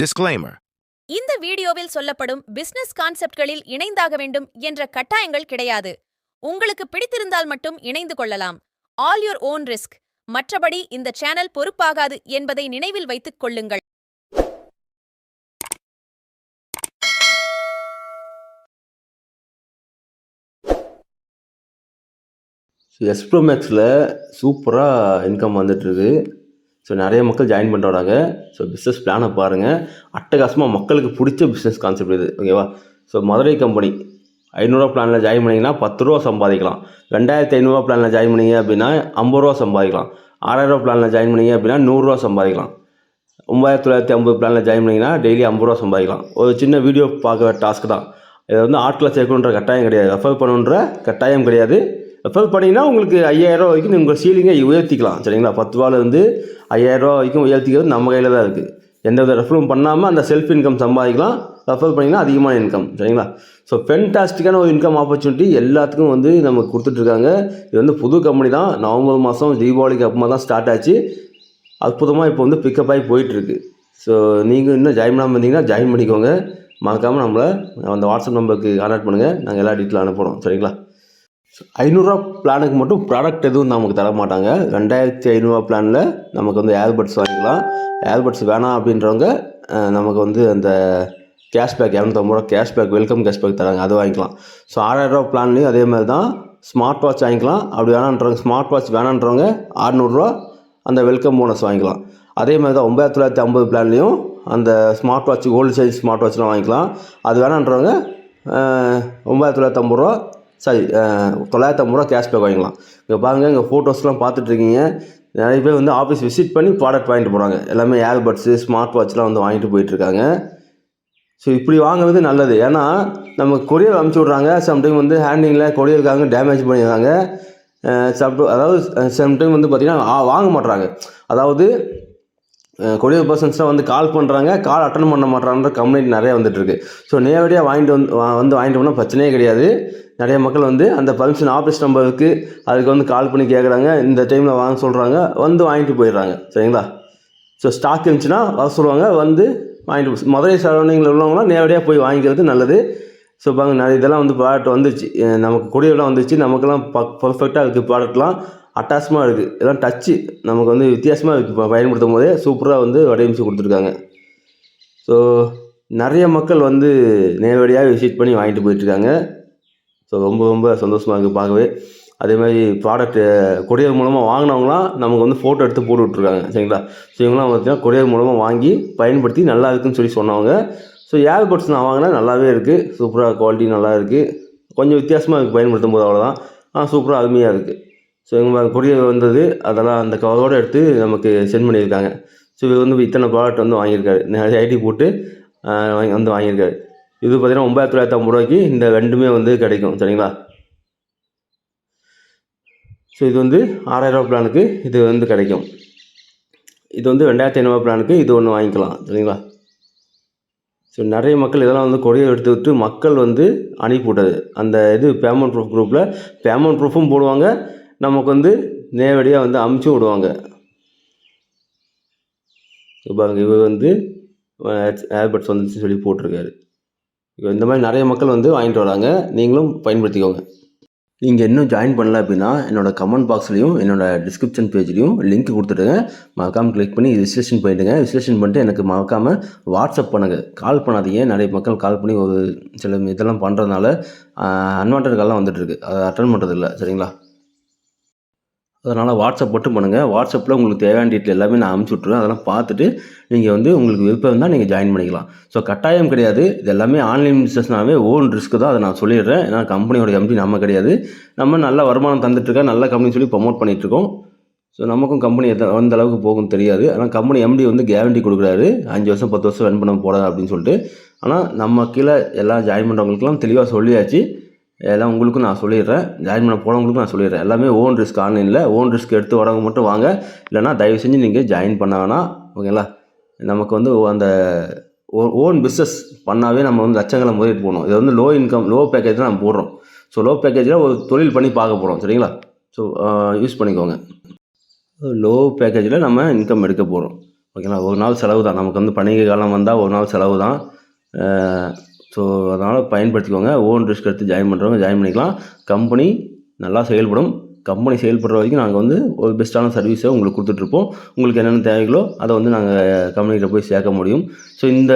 Disclaimer. இந்த வீடியோவில் சொல்லப்படும் பிசினஸ் கான்செப்ட்களில் இணைந்தாக வேண்டும் என்ற கட்டாயங்கள் கிடையாது. உங்களுக்கு பிடித்திருந்தால் மட்டும் இணைந்து கொள்ளலாம். ஆல் யுவர் ஓன் ரிஸ்க் மற்றபடி இந்த சேனல் பொறுப்பாகாது என்பதை நினைவில் வைத்துக் கொள்ளுங்கள். ஸோ எஸ்ப்ரோ மேக்ஸில் சூப்பராக இன்கம் வந்துட்டுருக்கு ஸோ நிறைய மக்கள் ஜாயின் பண்ணுற வராங்க ஸோ பிஸ்னஸ் பிளானை பாருங்கள் அட்டகாசமாக மக்களுக்கு பிடிச்ச பிஸ்னஸ் கான்செப்ட் இது. ஓகேவா ஸோ மதுரை கம்பெனி ஐநூறுரூவா பிளானில் ஜாயின் பண்ணிங்கன்னா பத்து ரூபா சம்பாதிக்கலாம். ரெண்டாயிரத்தி ஐநூறுரூவா பிளானில் ஜாயின் பண்ணீங்க அப்படின்னா ஐம்பது ரூபா சம்பாதிக்கலாம். ஆறாயிரரூவா பிளானில் ஜாயின் பண்ணீங்க அப்படின்னா நூறுரூவா சம்பாதிக்கலாம். ஒம்பதாயிரத்தி தொள்ளாயிரத்தி ஐம்பது பிளானில் ஜாயின் பண்ணிங்கன்னா டெய்லி ஐம்பது ரூபா சம்பாதிக்கலாம். ஒரு சின்ன வீடியோ பார்க்குற டாஸ்க் தான். இதை வந்து ஆட்களை சேர்க்கணுன்ற கட்டாயம் கிடையாது. ரெஃபர் பண்ணுன்ற கட்டாயம் கிடையாது. ரெஃபர் பண்ணிங்கன்னா உங்களுக்கு ஐயாயிரம் வரைக்கும் உங்கள் சீலிங்கை உயர்த்திக்கலாம். சரிங்களா? பத்து ரூபாலேருந்து ஐயாயிரரூவா வரைக்கும் உயர்த்திக்கிறது நம்ம கையில் தான் இருக்குது எந்த வித ரெஃபரும் பண்ணாமல் அந்த செல்ஃப் இன்கம் சம்பாதிக்கலாம். ரெஃபர் பண்ணிங்கன்னா அதிகமான இன்கம் சரிங்களா? ஸோ ஃபென்டாஸ்டிக்கான ஒரு இன்கம் ஆப்பர்ச்சுனிட்டி எல்லாத்துக்கும் வந்து நமக்கு கொடுத்துட்ருக்காங்க. இது வந்து புது கம்பெனி தான். நவம்பர் மாதம் தீபாவளிக்கு அப்புறமா தான் ஸ்டார்ட் ஆச்சு. அற்புதமாக இப்போ வந்து பிக்கப் ஆகி போயிட்டுருக்கு ஸோ நீங்கள் இன்னும் ஜாயின் பண்ணாமல் இருந்தீங்கன்னா ஜாயின் பண்ணிக்கோங்க. மறக்காமல் நம்மளை அந்த வாட்ஸ்அப் நம்பருக்கு கான்டாக்ட் பண்ணுங்கள் நாங்கள் எல்லா டீட்டெயில் அனுப்புகிறோம் சரிங்களா? ஐநூறுரூவா பிளானுக்கு மட்டும் ப்ராடக்ட் எதுவும் நமக்கு தர மாட்டாங்க ரெண்டாயிரத்தி ஐநூறுரூவா பிளானில் நமக்கு வந்து ஏர்பட்ஸ் வாங்கிக்கலாம். ஏர்பட்ஸ் வேணாம் அப்படின்றவங்க நமக்கு வந்து அந்த கேஷ்பேக் இரநூத்தம்பது ரூபா கேஷ்பேக் வெல்கம் கேஷ்பேக் தராங்க. அது வாங்கிக்கலாம். ஸோ ஆறாயிரரூவா பிளான்லேயும் அதே மாதிரி தான் ஸ்மார்ட் வாட்ச் வாங்கிக்கலாம். அப்படி வேணான்றவங்க ஸ்மார்ட் வாட்ச் வேணான்றவங்க அறநூறுரூவா அந்த வெல்கம் போனஸ் வாங்கிக்கலாம். அதே மாதிரி தான் ஒம்பதாயிரத்தி தொள்ளாயிரத்தி ஐம்பது பிளான்லேயும் அந்த smart watch gold size smart வாட்ச்லாம் வாங்கிக்கலாம். அது வேணான்றவங்க அஹ், ஒம்பதாயிரத்தி தொள்ளாயிரத்தி ஐம்பது ரூபா சாரி uh, தொள்ளாயிரத்து ஐம்பது ரூபா கேஷ்பேக் வாங்கிக்கலாம். இங்கே பாருங்கள் இங்கே ஃபோட்டோஸ்லாம் பார்த்துட்ருக்கீங்க நிறைய பேர் வந்து ஆஃபீஸ் விசிட் பண்ணி ப்ராடக்ட் வாங்கிட்டு போகிறாங்க எல்லாமே ஏர்பட்ஸு ஸ்மார்ட் வாட்ச்லாம் வந்து வாங்கிட்டு போயிட்டுருக்காங்க ஸோ இப்படி வாங்குறது நல்லது. ஏன்னா நம்ம கொரியர் அனுப்பிச்சி விட்றாங்க. சம்டைம் வந்து ஹேண்டிங்கில் கொரியருக்காங்க டேமேஜ் பண்ணிடுறாங்க. சப்டு அதாவது சம்டைம் வந்து பார்த்திங்கன்னா வாங்க மாட்றாங்க. அதாவது கொரியர் பர்சன்ஸ்லாம் வந்து கால் பண்ணுறாங்க கால் அட்டன் பண்ண மாட்றான்ற கம்ப்ளைண்ட் நிறைய வந்துட்டுருக்கு ஸோ நேரடியாக வாங்கிட்டு வந்து வா- வந்து வாங்கிட்டு போனால் பிரச்சனையே கிடையாது. நிறைய மக்கள் வந்து அந்த பர்மிஷன் ஆஃபீஸ் நம்பருக்கு அதுக்கு வந்து கால் பண்ணி கேட்குறாங்க இந்த டைமில் வாங்க சொல்கிறாங்க வந்து வாங்கிட்டு போயிடுறாங்க. சரிங்களா? ஸோ ஸ்டாக் இருந்துச்சுன்னா வர சொல்லுவாங்க. வந்து வாங்கிட்டு மதுரை சரௌண்டிங்கில் உள்ளவங்களாம் நேரடியாக போய் வாங்கிக்கிறது நல்லது. ஸோ பாருங்க நிறைய இதெல்லாம் வந்து ப்ராடக்ட் வந்துச்சு. நமக்கு கொடியெல்லாம் வந்துச்சு. நமக்கெல்லாம் ப பர்ஃபெக்டாக இருக்குது ப்ராடக்ட்லாம் அட்டாச்மாக இருக்குது எல்லாம் டச்சு நமக்கு வந்து வித்தியாசமாக இருக்குது இப்போ பயன்படுத்தும் போதே சூப்பராக வந்து வடிவமைச்சு கொடுத்துருக்காங்க. ஸோ நிறைய மக்கள் வந்து நேரடியாக விசிட் பண்ணி வாங்கிட்டு போயிட்டுருக்காங்க ஸோ ரொம்ப ரொம்ப சந்தோஷமாக இருக்குது பார்க்கவே. அதே மாதிரி ப்ராடக்ட்டு கொரியர் மூலமாக வாங்கினவங்களாம் நமக்கு வந்து ஃபோட்டோ எடுத்து போட்டு விட்ருக்காங்க சரிங்களா? ஸோ இவங்களாம் பார்த்தீங்கன்னா கொரியர் மூலமாக வாங்கி பயன்படுத்தி நல்லா இருக்குன்னு சொல்லி சொன்னவங்க. ஸோ ஏர்பட்ஸ் நான் வாங்கினா நல்லாவே இருக்குது சூப்பராக குவாலிட்டி நல்லா இருக்குது கொஞ்சம் வித்தியாசமாக இருக்குது பயன்படுத்தும் போது அவ்வளோதான் ஆனால் சூப்பராக அருமையாக இருக்குது ஸோ இவங்க கொரியர் வந்தது அதெல்லாம் அந்த கவரோடு எடுத்து நமக்கு சென்ட் பண்ணியிருக்காங்க. ஸோ இவர் வந்து இத்தனை ப்ராடக்ட் வந்து வாங்கியிருக்காரு. நிறைய ஐடி போட்டு வாங்கி வந்து வாங்கியிருக்காரு. இது பார்த்தீங்கன்னா ஒம்பதாயிரத்தி தொள்ளாயிரத்தி ஐம்பது ரூபாய்க்கு இந்த ரெண்டுமே வந்து கிடைக்கும் சரிங்களா? ஸோ இது வந்து ஆறாயிரரூபா பிளானுக்கு இது வந்து கிடைக்கும். இது வந்து ரெண்டாயிரத்தி ஐநூறுபா பிளானுக்கு இது ஒன்று வாங்கிக்கலாம் சரிங்களா? ஸோ நிறைய மக்கள் இதெல்லாம் வந்து கொரியர் எடுத்து விட்டு மக்கள் வந்து அனுப்பிவிட்டது. அந்த இது பேமெண்ட் ப்ரூஃப் குரூப்பில் பேமெண்ட் ப்ரூஃபும் போடுவாங்க நமக்கு வந்து நேரடியாக வந்து அமுச்சு விடுவாங்க. இப்போ பாருங்க இவர் வந்து ஏர்பட்ஸ் வந்துச்சுன்னு சொல்லி போட்டிருக்காரு. இந்த மாதிரி நிறைய மக்கள் வந்து வாங்கிட்டு வராங்க. நீங்களும் பயன்படுத்திக்கோங்க. நீங்கள் இன்னும் ஜாயின் பண்ணல அப்படின்னா என்னோடய கமெண்ட் பாக்ஸ்லையும் என்னோடய டிஸ்கிரிப்ஷன் பேஜ்லையும் லிங்க் கொடுத்துடுங்க. மறக்காமல் கிளிக் பண்ணி ரிஜிஸ்ட்ரேஷன் பண்ணிவிடுங்க ரிஜிஸ்ட்ரேஷன் பண்ணிட்டு எனக்கு மறக்காமல் வாட்ஸ்அப் பண்ணுங்கள் கால் பண்ணாதீங்க. நிறைய மக்கள் கால் பண்ணி ஒரு சில இதெல்லாம் பண்ணுறதுனால அன்வான்ட் கால்லாம் வந்துட்டுருக்கு அதை அட்டன் பண்ணுறதில்ல சரிங்களா? அதனால் வாட்ஸ்அப் மட்டும் பண்ணுங்கள் வாட்ஸ்அப்பில் உங்களுக்கு தேவையான டீட்டெயில் எல்லாமே நான் அனுப்பிச்சி விட்ருவேன் அதெல்லாம் பார்த்துட்டு நீங்கள் வந்து உங்களுக்கு விருப்பம் இருந்தால் நீங்கள் ஜாயின் பண்ணிக்கலாம். ஸோ கட்டாயம் கிடையாது. இது எல்லாமே ஆன்லைன் பிஸ்னஸ்னாவே ஓன் ரிஸ்க்கு தான். அதை நான் சொல்லிடுறேன். ஏன்னா கம்பெனியோட எம்பி நம்ம கிடையாது. நம்ம நல்ல வருமானம் தந்துட்டுருக்கா நல்ல கம்பெனி சொல்லி ப்ரமோட் பண்ணிகிட்ருக்கோம் ஸோ நமக்கும் கம்பெனி எந்த அந்த அளவுக்கு போகும் தெரியாது. ஆனால் கம்பெனி எம்டி வந்து கேரண்டி கொடுக்குறாரு. அஞ்சு வருஷம் பத்து வருஷம் ரன் பண்ண போகிறாரு அப்படின்னு சொல்லிட்டு. ஆனால் நம்ம கீழே எல்லாம் ஜாயின் பண்ணுறவங்களுக்குலாம் தெளிவாக சொல்லியாச்சு. எல்லாம் உங்களுக்கும் நான் சொல்லிடுறேன். ஜாயின் பண்ண போனவங்களுக்கும் நான் சொல்லிடுறேன். எல்லாமே ஓன் ரிஸ்க் ஆன்லைனில் ஓன் ரிஸ்க் எடுத்து வரவங்க மட்டும் வாங்க. இல்லைனா தயவு செஞ்சு நீங்கள் ஜாயின் பண்ண வேணாம். ஓகேங்களா நமக்கு வந்து அந்த ஓன் பிஸ்னஸ் பண்ணாவே நம்ம வந்து லட்சங்களை முதலீட்டு போகணும் இது வந்து லோ இன்கம் லோ பேக்கேஜ் நம்ம போடுறோம். ஸோ லோ பேக்கேஜில் ஒரு தொழில் பண்ணி பார்க்க போகிறோம் சரிங்களா? ஸோ யூஸ் பண்ணிக்கோங்க. லோ பேக்கேஜில் நம்ம இன்கம் எடுக்க போகிறோம் ஓகேங்களா ஒரு நாள் செலவு தான் நமக்கு வந்து பண்டிகை காலம் வந்தால் ஒரு நாள் செலவு தான் ஸோ அதனால் பயன்படுத்திக்கோங்க. ஓன் ரிஸ்க் எடுத்து ஜாயின் பண்ணுறவங்க ஜாயின் பண்ணிக்கலாம். கம்பெனி நல்லா செயல்படும். கம்பெனி செயல்படுற வரைக்கும் நாங்கள் வந்து ஒரு பெஸ்ட்டான சர்வீஸை உங்களுக்கு கொடுத்துட்ருப்போம். உங்களுக்கு என்னென்ன தேவைகளோ அதை வந்து நாங்கள் கம்பெனியில் போய் சேர்க்க முடியும். ஸோ இந்த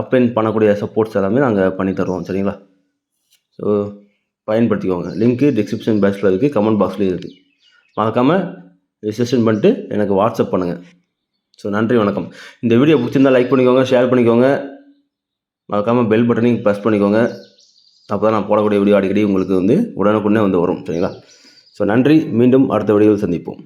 அப்ளைன் பண்ணக்கூடிய சப்போர்ட்ஸ் எல்லாமே நாங்கள் பண்ணி தருவோம். சரிங்களா? ஸோ பயன்படுத்திக்கோங்க. லிங்க்கு டிஸ்கிரிப்ஷன் பாக்ஸில் இருக்குது கமெண்ட் பாக்ஸ்லேயும் இருக்குது மறக்காமல் ரிஜிஸ்ட்ரேஷன் பண்ணிட்டு எனக்கு வாட்ஸ்அப் பண்ணுங்கள் ஸோ நன்றி வணக்கம். இந்த வீடியோ பிடிச்சிருந்தால் லைக் பண்ணிக்கோங்க ஷேர் பண்ணிக்கோங்க. மறக்காமல் பெல் பட்டனையும் ப்ரெஸ் பண்ணிக்கோங்க. அப்போ தான் நான் போடக்கூடிய வீடியோ அடிக்கடி உங்களுக்கு வந்து உடனுக்குடனே வந்து வரும். சரிங்களா? ஸோ நன்றி. மீண்டும் அடுத்த வீடியோவில் சந்திப்போம்.